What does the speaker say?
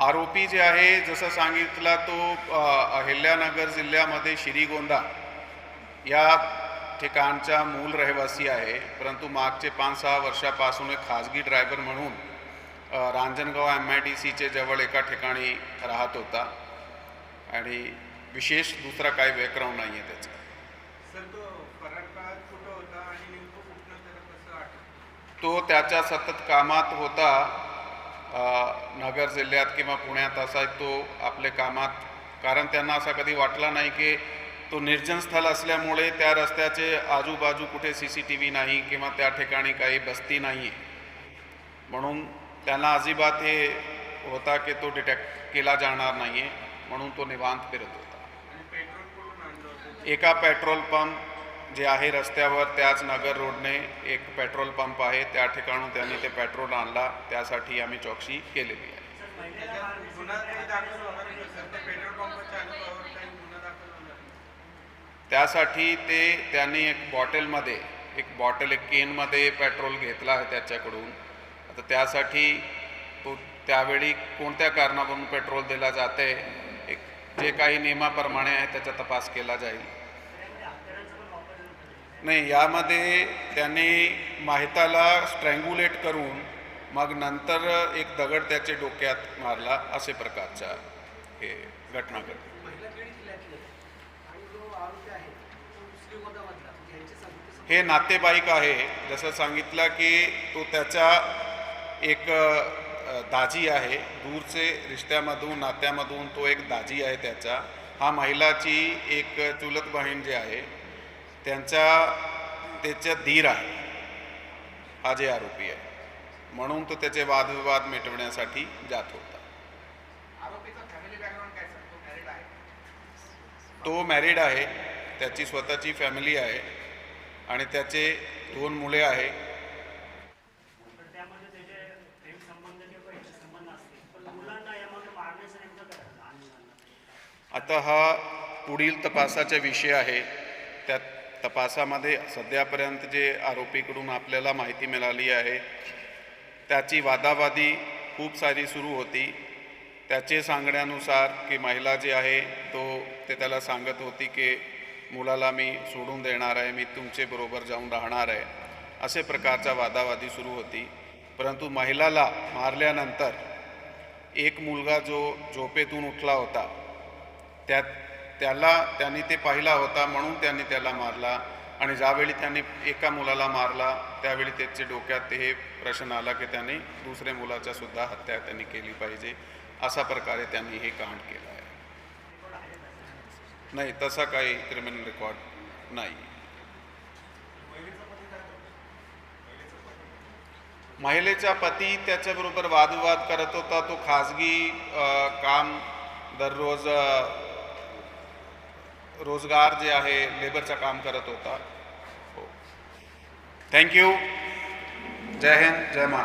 आरोपी जे आहे जसं सांगितलं तो अहिल्यानगर जिल्ह्यामध्ये श्रीगोंदा या ठिकाणचा मूल रहिवासी आहे. परंतु मागचे पाच सहा वर्षापासून एक खाजगी ड्रायव्हर म्हणून रांजणगाव एम आय डी सीचे जवळ एका ठिकाणी राहत होता. आणि विशेष दुसरा काही बॅकग्राऊंड नाही आहे त्याचं. सर तो त्याच्या सतत कामात होता. नगर जिल्ह्यात किंवा पुण्यात असा तो आपले कामात कारण त्यांना असा कधी वाटला नाही की तो निर्जन स्थळ असल्यामुळे त्या रस्त्याचे आजूबाजू कुठे सी सी टी व्ही नाही किंवा त्या ठिकाणी काही बस्ती नाही. म्हणून त्यांना अजिबात हे होता की तो डिटेक्ट केला जाणार नाही आहे म्हणून तो निवांत फिरत होता. एका पेट्रोल पंप जे आहे रस्त्यावर त्याच नगर रोडने एक पेट्रोल पंप आहे. त्या ठिकाणून त्यांनी ते पेट्रोल आणला. त्यासाठी आम्ही चौकशी केलेली आहे. त्यासाठी ते त्यांनी एक बॉटलमध्ये एक बॉटल एक केनमध्ये पेट्रोल घेतला आहे त्याच्याकडून. आता त्यासाठी तो त्यावेळी कोणत्या कारणावरून पेट्रोल दिला जाते? एक जे काही नियमाप्रमाणे आहे त्याचा तपास केला जाईल. नाही यामध्ये त्यांनी माहिताला स्ट्रँग्युलेट करून मग नंतर एक दगड त्याच्या डोक्यात मारला असे प्रकारच्या हे घटना घडली. महिला बीड जिल्ह्यातले आणि जो आरोपी आहे तो श्रीगोंदामधला यांचे संयुक्त हे नातेवाईक आहे. जसं सांगितलं की तो त्याचा एक दाजी आहे. दूरचे रिश्त्यामधून नात्यामधून तो एक दाजी आहे त्याचा. हा महिलाची एक चुलत बहीण जे आहे त्यांचा त्याच्या धीर आहे. हा जे आरोपी आहे. म्हणून तो त्याचे वादविवाद मिटवण्यासाठी जात होता. तो मॅरिड आहे? त्याची स्वतःची फॅमिली आहे. आणि त्याचे दोन मुले आहे. त्याचे आता हा पुढील तपासाचा विषय आहे. त्या तपासामध्ये सध्यापर्यंत जे आरोपीकडून आपल्याला माहिती मिळाली आहे त्याची वादावादी खूप सारी सुरू होती. त्याचे सांगण्यानुसार की महिला जी आहे तो ते त्याला सांगत होती की मुलाला मी सोडून देणार आहे मी तुमचे बरोबर जाऊन राहणार आहे. असे प्रकारच्या वादावादी सुरू होती. परंतु महिलाला मारल्यानंतर एक मुलगा जो झोपेतून उठला होता त्यात त्याला त्यांनी ते पाहिला होता म्हणून त्यांनी त्याला मारला. आणि ज्यावेळी त्यांनी एका मुलाला मारला त्यावेळी त्याच्या डोक्यात हे प्रश्न आला की त्यांनी दुसऱ्या मुलाच्या सुद्धा हत्या त्यांनी केली पाहिजे. अशा प्रकारे त्यांनी हे कांड केलं आहे. नाही तसा काही क्रिमिनल रेकॉर्ड नाही. महिलेचा पती त्याच्याबरोबर वादविवाद करत होता. तो खाजगी काम दररोज रोजगार जे आहे लेबरचं काम करत होता. हो. थँक्यू जय हिंद जय महाराष्ट्र.